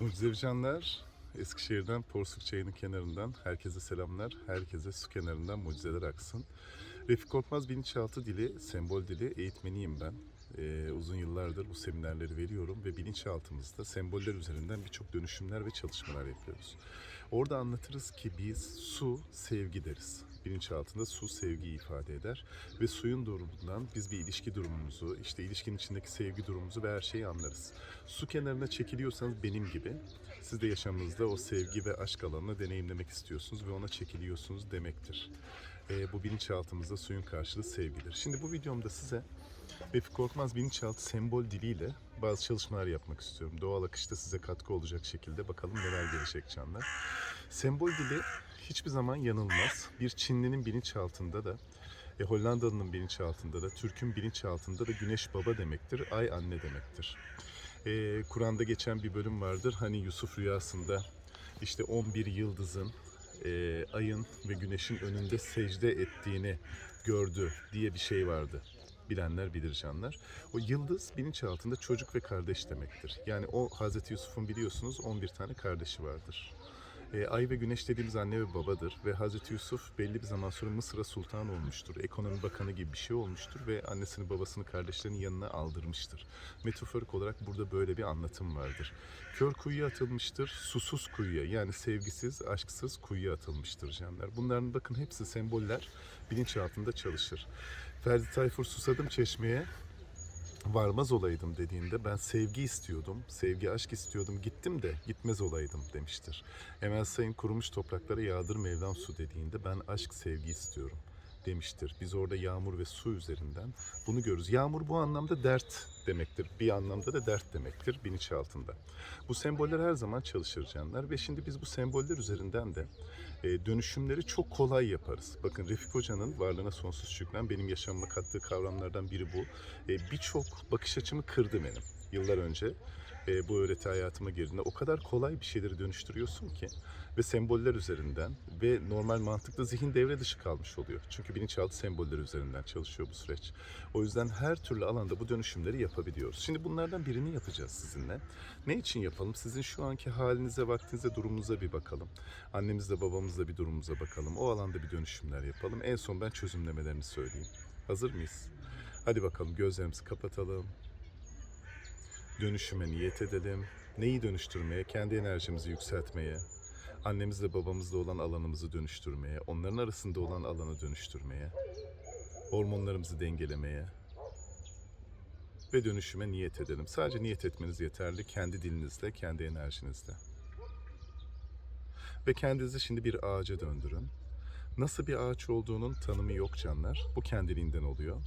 Mucizevi Canlar, Eskişehir'den Porsuk Çayı'nın kenarından herkese selamlar. Herkese su kenarından mucizeler aksın. Refik Korkmaz bilinçaltı dili, sembol dili eğitmeniyim ben. Ee, uzun yıllardır bu seminerleri veriyorum ve bilinçaltımızda semboller üzerinden birçok dönüşümler ve çalışmalar yapıyoruz. Orada anlatırız ki biz su sevgi deriz. Bilinçaltında su sevgi ifade eder ve suyun durumundan biz bir ilişki durumumuzu, işte ilişkinin içindeki sevgi durumumuzu ve her şeyi anlarız. Su kenarına çekiliyorsanız benim gibi siz de yaşamınızda o sevgi ve aşk alanını deneyimlemek istiyorsunuz ve ona çekiliyorsunuz demektir. Ee, bu bilinçaltımızda suyun karşılığı sevgidir. Şimdi bu videomda size Refik Korkmaz bilinçaltı sembol diliyle bazı çalışmalar yapmak istiyorum. Doğal akışta size katkı olacak şekilde bakalım neler gelecek canlar. Sembol dili hiçbir zaman yanılmaz. Bir Çinlinin bilinçaltında da e, Hollandalı'nın bilinçaltında da, Türk'ün bilinçaltında da güneş baba demektir, ay anne demektir. E, Kur'an'da geçen bir bölüm vardır. Hani Yusuf rüyasında işte 11 yıldızın, e, ayın ve güneşin önünde secde ettiğini gördü diye bir şey vardı. Bilenler bilir canlar. O yıldız bilinçaltında çocuk ve kardeş demektir. Yani o Hazreti Yusuf'un biliyorsunuz 11 tane kardeşi vardır. E, ay ve güneş dediğimiz anne ve babadır ve Hazreti Yusuf belli bir zaman sonra Mısır'a sultan olmuştur. Ekonomi bakanı gibi bir şey olmuştur ve annesini babasını kardeşlerinin yanına aldırmıştır. Metaforik olarak burada böyle bir anlatım vardır. Kör kuyuya atılmıştır, susuz kuyuya yani sevgisiz, aşksız kuyuya atılmıştır canlar. Bunların bakın hepsi semboller bilinçaltında çalışır. Ferdi Tayfur susadım çeşmeye varmaz olaydım dediğinde ben sevgi istiyordum, sevgi aşk istiyordum, gittim de gitmez olaydım demiştir. Emel Sayın kurumuş topraklara yağdır Mevlam su dediğinde ben aşk sevgi istiyorum demiştir. Biz orada yağmur ve su üzerinden bunu görürüz. Yağmur bu anlamda dert demektir. Bir anlamda da dert demektir bilinçaltında. Bu semboller her zaman çalışır canlar ve şimdi biz bu semboller üzerinden de e, dönüşümleri çok kolay yaparız. Bakın Refik Hoca'nın varlığına sonsuz şükran benim yaşamıma kattığı kavramlardan biri bu. E, Birçok bakış açımı kırdı benim yıllar önce e, bu öğreti hayatıma girdiğinde o kadar kolay bir şeyleri dönüştürüyorsun ki ve semboller üzerinden ve normal mantıklı zihin devre dışı kalmış oluyor. Çünkü bilinçaltı semboller üzerinden çalışıyor bu süreç. O yüzden her türlü alanda bu dönüşümleri yapabiliyoruz. Şimdi bunlardan birini yapacağız sizinle. Ne için yapalım? Sizin şu anki halinize, vaktinize, durumunuza bir bakalım. Annemizle, babamızla bir durumumuza bakalım. O alanda bir dönüşümler yapalım. En son ben çözümlemelerini söyleyeyim. Hazır mıyız? Hadi bakalım gözlerimizi kapatalım dönüşüme niyet edelim. Neyi dönüştürmeye? Kendi enerjimizi yükseltmeye, annemizle babamızla olan alanımızı dönüştürmeye, onların arasında olan alanı dönüştürmeye, hormonlarımızı dengelemeye ve dönüşüme niyet edelim. Sadece niyet etmeniz yeterli kendi dilinizle, kendi enerjinizle. Ve kendinizi şimdi bir ağaca döndürün. Nasıl bir ağaç olduğunun tanımı yok canlar. Bu kendiliğinden oluyor.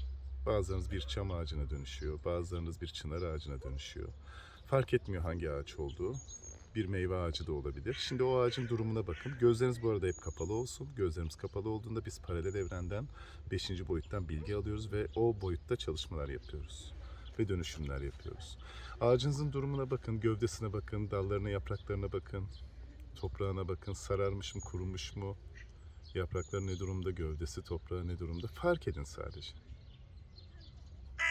Bazılarınız bir çam ağacına dönüşüyor, bazılarınız bir çınar ağacına dönüşüyor. Fark etmiyor hangi ağaç olduğu. Bir meyve ağacı da olabilir. Şimdi o ağacın durumuna bakın. Gözleriniz bu arada hep kapalı olsun. Gözlerimiz kapalı olduğunda biz paralel evrenden 5. boyuttan bilgi alıyoruz ve o boyutta çalışmalar yapıyoruz ve dönüşümler yapıyoruz. Ağacınızın durumuna bakın, gövdesine bakın, dallarına, yapraklarına bakın, toprağına bakın, sararmış mı, kurumuş mu, yaprakları ne durumda, gövdesi, toprağı ne durumda fark edin sadece.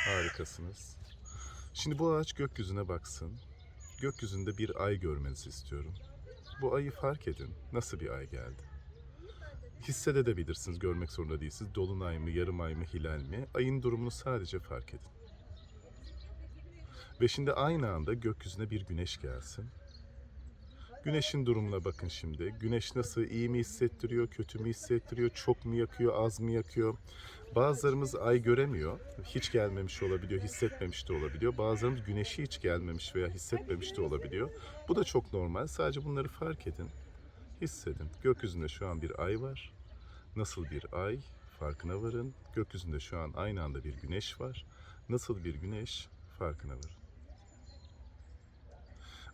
Harikasınız. Şimdi bu ağaç gökyüzüne baksın. Gökyüzünde bir ay görmenizi istiyorum. Bu ayı fark edin. Nasıl bir ay geldi? Hissedebilirsiniz, görmek zorunda değilsiniz. Dolunay mı, yarım ay mı, hilal mi? Ayın durumunu sadece fark edin. Ve şimdi aynı anda gökyüzüne bir güneş gelsin. Güneşin durumuna bakın şimdi. Güneş nasıl iyi mi hissettiriyor, kötü mü hissettiriyor, çok mu yakıyor, az mı yakıyor? Bazılarımız ay göremiyor, hiç gelmemiş olabiliyor, hissetmemiş de olabiliyor. Bazılarımız güneşi hiç gelmemiş veya hissetmemiş de olabiliyor. Bu da çok normal. Sadece bunları fark edin, hissedin. Gökyüzünde şu an bir ay var. Nasıl bir ay? Farkına varın. Gökyüzünde şu an aynı anda bir güneş var. Nasıl bir güneş? Farkına varın.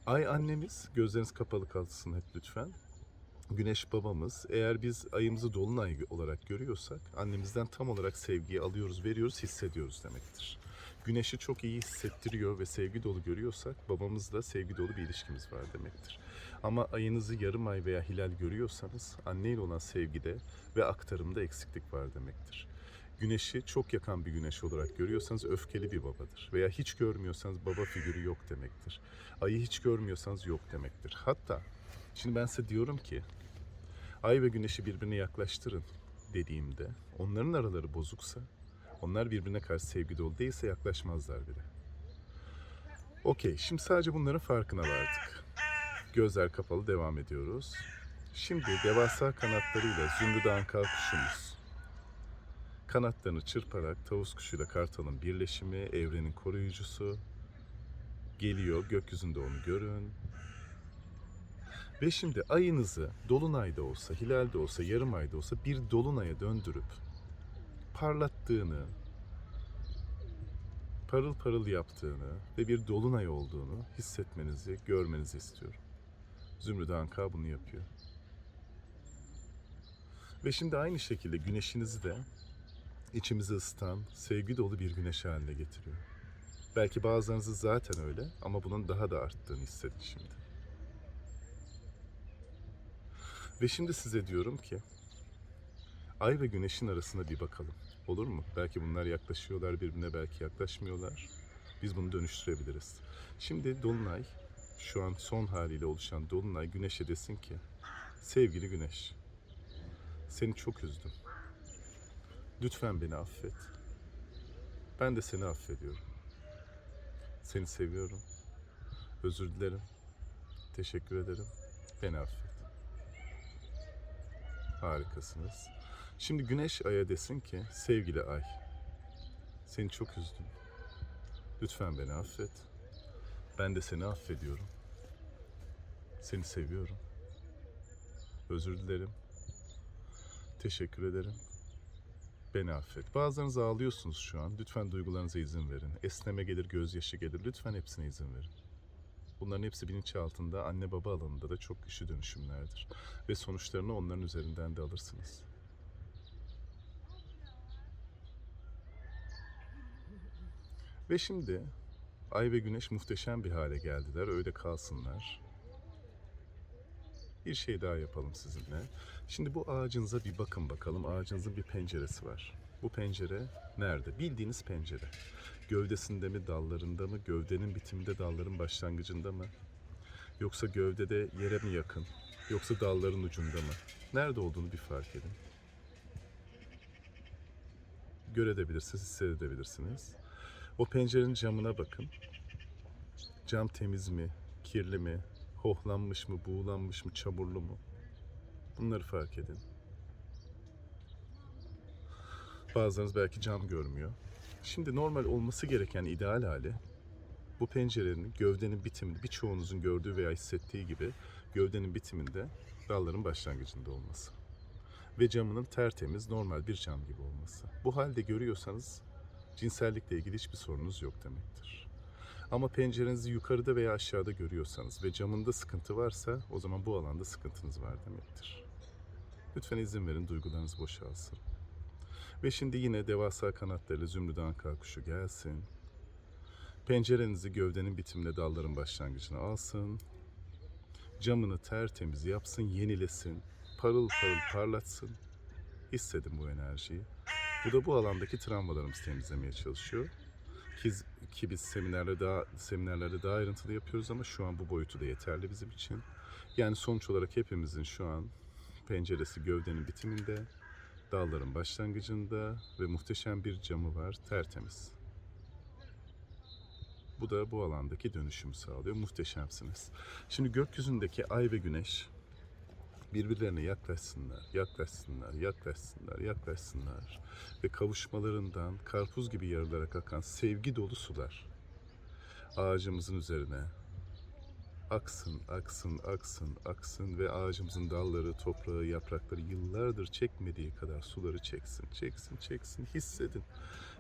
Ay annemiz, gözleriniz kapalı kalsın hep lütfen. Güneş babamız, eğer biz ayımızı dolunay olarak görüyorsak, annemizden tam olarak sevgiyi alıyoruz, veriyoruz, hissediyoruz demektir. Güneşi çok iyi hissettiriyor ve sevgi dolu görüyorsak, babamızla sevgi dolu bir ilişkimiz var demektir. Ama ayınızı yarım ay veya hilal görüyorsanız, anneyle olan sevgide ve aktarımda eksiklik var demektir. Güneşi çok yakan bir güneş olarak görüyorsanız öfkeli bir babadır. Veya hiç görmüyorsanız baba figürü yok demektir. Ayı hiç görmüyorsanız yok demektir. Hatta şimdi ben size diyorum ki ay ve güneşi birbirine yaklaştırın dediğimde onların araları bozuksa onlar birbirine karşı sevgi dolu değilse yaklaşmazlar bile. Okey şimdi sadece bunların farkına vardık. Gözler kapalı devam ediyoruz. Şimdi devasa kanatlarıyla zümrüt anka kuşumuz kanatlarını çırparak tavus kuşuyla kartalın birleşimi, evrenin koruyucusu geliyor. Gökyüzünde onu görün. Ve şimdi ayınızı dolunayda olsa, hilalde olsa, yarım ayda olsa bir dolunaya döndürüp parlattığını, parıl parıl yaptığını ve bir dolunay olduğunu hissetmenizi, görmenizi istiyorum. Zümrüt Anka bunu yapıyor. Ve şimdi aynı şekilde güneşinizi de içimizi ısıtan, sevgi dolu bir güneş haline getiriyor. Belki bazılarınızı zaten öyle ama bunun daha da arttığını hissedin şimdi. Ve şimdi size diyorum ki ay ve güneşin arasına bir bakalım. Olur mu? Belki bunlar yaklaşıyorlar birbirine, belki yaklaşmıyorlar. Biz bunu dönüştürebiliriz. Şimdi Dolunay, şu an son haliyle oluşan Dolunay güneşe desin ki sevgili güneş, seni çok üzdüm. Lütfen beni affet. Ben de seni affediyorum. Seni seviyorum. Özür dilerim. Teşekkür ederim. Beni affet. Harikasınız. Şimdi güneş aya desin ki sevgili ay. Seni çok üzdüm. Lütfen beni affet. Ben de seni affediyorum. Seni seviyorum. Özür dilerim. Teşekkür ederim. Beni affet. Bazılarınız ağlıyorsunuz şu an. Lütfen duygularınıza izin verin. Esneme gelir, gözyaşı gelir. Lütfen hepsine izin verin. Bunların hepsi bilinçaltında, anne baba alanında da çok güçlü dönüşümlerdir. Ve sonuçlarını onların üzerinden de alırsınız. Ve şimdi ay ve güneş muhteşem bir hale geldiler. Öyle kalsınlar. Bir şey daha yapalım sizinle. Şimdi bu ağacınıza bir bakın bakalım. Ağacınızın bir penceresi var. Bu pencere nerede? Bildiğiniz pencere. Gövdesinde mi, dallarında mı, gövdenin bitiminde, dalların başlangıcında mı? Yoksa gövdede yere mi yakın? Yoksa dalların ucunda mı? Nerede olduğunu bir fark edin. Görebilirsiniz, hissedebilirsiniz. O pencerenin camına bakın. Cam temiz mi, kirli mi, hohlanmış mı, buğulanmış mı, çamurlu mu? Bunları fark edin. Bazılarınız belki cam görmüyor. Şimdi normal olması gereken ideal hali bu pencerenin gövdenin bitiminde birçoğunuzun gördüğü veya hissettiği gibi gövdenin bitiminde dalların başlangıcında olması. Ve camının tertemiz normal bir cam gibi olması. Bu halde görüyorsanız cinsellikle ilgili hiçbir sorunuz yok demektir. Ama pencerenizi yukarıda veya aşağıda görüyorsanız ve camında sıkıntı varsa o zaman bu alanda sıkıntınız var demektir. Lütfen izin verin duygularınız boşalsın. Ve şimdi yine devasa kanatlarıyla zümrüt anka kuşu gelsin. Pencerenizi gövdenin bitiminde dalların başlangıcına alsın. Camını tertemiz yapsın, yenilesin. Parıl parıl parlatsın. Hissedin bu enerjiyi. Bu da bu alandaki travmalarımızı temizlemeye çalışıyor. Ki, ki biz seminerlerde daha, seminerlerde daha ayrıntılı yapıyoruz ama şu an bu boyutu da yeterli bizim için. Yani sonuç olarak hepimizin şu an penceresi gövdenin bitiminde, dalların başlangıcında ve muhteşem bir camı var, tertemiz. Bu da bu alandaki dönüşümü sağlıyor. Muhteşemsiniz. Şimdi gökyüzündeki ay ve güneş birbirlerine yaklaşsınlar, yaklaşsınlar, yaklaşsınlar, yaklaşsınlar ve kavuşmalarından karpuz gibi yarılarak akan sevgi dolu sular ağacımızın üzerine aksın, aksın, aksın, aksın ve ağacımızın dalları, toprağı, yaprakları yıllardır çekmediği kadar suları çeksin, çeksin, çeksin, hissedin.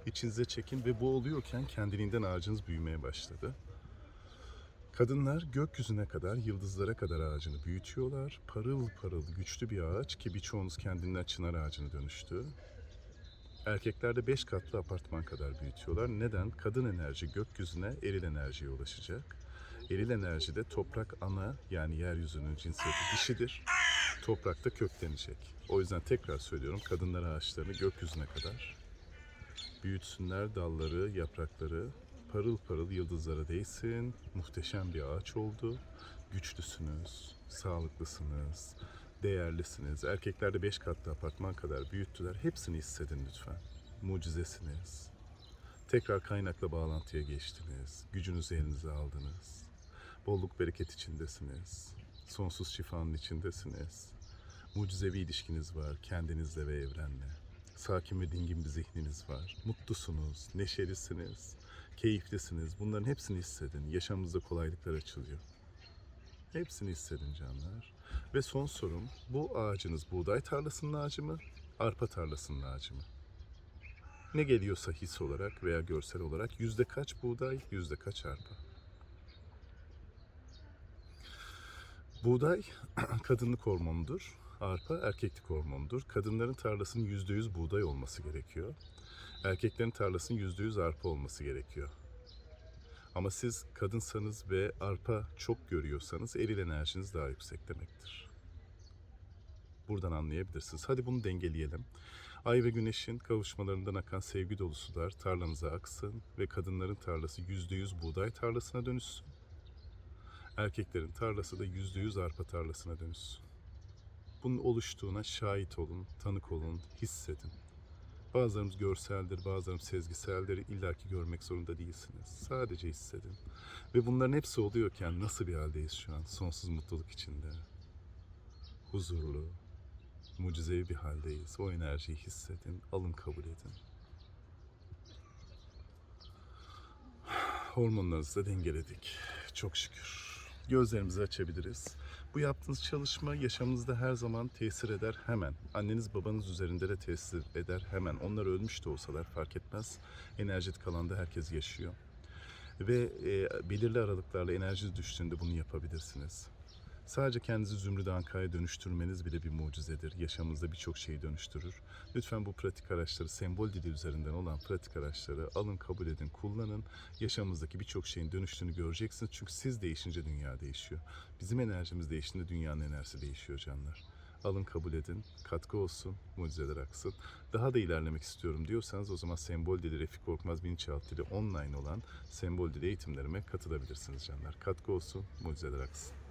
İçinize çekin ve bu oluyorken kendiliğinden ağacınız büyümeye başladı. Kadınlar gökyüzüne kadar, yıldızlara kadar ağacını büyütüyorlar. Parıl parıl güçlü bir ağaç ki birçoğunuz kendinden çınar ağacına dönüştü. Erkekler de 5 katlı apartman kadar büyütüyorlar. Neden? Kadın enerji gökyüzüne, eril enerjiye ulaşacak. Eril enerjide toprak ana yani yeryüzünün cinsiyeti dişidir. Toprakta köklenecek. O yüzden tekrar söylüyorum kadınlar ağaçlarını gökyüzüne kadar Büyütsünler dalları, yaprakları, parıl parıl yıldızlara değsin. Muhteşem bir ağaç oldu. Güçlüsünüz, sağlıklısınız, değerlisiniz. Erkekler de 5 katlı apartman kadar büyüttüler. Hepsini hissedin lütfen. Mucizesiniz. Tekrar kaynakla bağlantıya geçtiniz. Gücünüzü elinize aldınız. Bolluk bereket içindesiniz. Sonsuz şifanın içindesiniz. Mucizevi ilişkiniz var kendinizle ve evrenle. Sakin ve dingin bir zihniniz var. Mutlusunuz, neşelisiniz, keyiflisiniz. Bunların hepsini hissedin. Yaşamınızda kolaylıklar açılıyor. Hepsini hissedin canlar. Ve son sorum, bu ağacınız buğday tarlasının ağacı mı, arpa tarlasının ağacı mı? Ne geliyorsa his olarak veya görsel olarak yüzde kaç buğday, yüzde kaç arpa? Buğday kadınlık hormonudur. Arpa erkeklik hormonudur. Kadınların tarlasının yüzde yüz buğday olması gerekiyor. Erkeklerin tarlasının yüzde yüz arpa olması gerekiyor. Ama siz kadınsanız ve arpa çok görüyorsanız eril enerjiniz daha yüksek demektir. Buradan anlayabilirsiniz. Hadi bunu dengeleyelim. Ay ve güneşin kavuşmalarından akan sevgi dolu sular tarlanıza aksın ve kadınların tarlası yüzde yüz buğday tarlasına dönüşsün. Erkeklerin tarlası da yüzde yüz arpa tarlasına dönüşsün. Bunun oluştuğuna şahit olun, tanık olun, hissedin. Bazılarımız görseldir, bazılarımız sezgiseldir. İlla ki görmek zorunda değilsiniz. Sadece hissedin. Ve bunların hepsi oluyorken nasıl bir haldeyiz şu an? Sonsuz mutluluk içinde. Huzurlu, mucizevi bir haldeyiz. O enerjiyi hissedin, alın kabul edin. Hormonlarınızı da dengeledik. Çok şükür. Gözlerimizi açabiliriz. Bu yaptığınız çalışma yaşamınızda her zaman tesir eder hemen. Anneniz babanız üzerinde de tesir eder hemen. Onlar ölmüş de olsalar fark etmez. Enerjik alanda herkes yaşıyor. Ve e, belirli aralıklarla enerjiniz düştüğünde bunu yapabilirsiniz. Sadece kendinizi Zümrüt Anka'ya dönüştürmeniz bile bir mucizedir. Yaşamınızda birçok şeyi dönüştürür. Lütfen bu pratik araçları, sembol dili üzerinden olan pratik araçları alın, kabul edin, kullanın. Yaşamınızdaki birçok şeyin dönüştüğünü göreceksiniz. Çünkü siz değişince dünya değişiyor. Bizim enerjimiz değiştiğinde dünyanın enerjisi değişiyor canlar. Alın kabul edin, katkı olsun, mucizeler aksın. Daha da ilerlemek istiyorum diyorsanız o zaman Sembol Dili Refik Korkmaz Bilinçaltı Dili online olan Sembol Dili eğitimlerime katılabilirsiniz canlar. Katkı olsun, mucizeler aksın.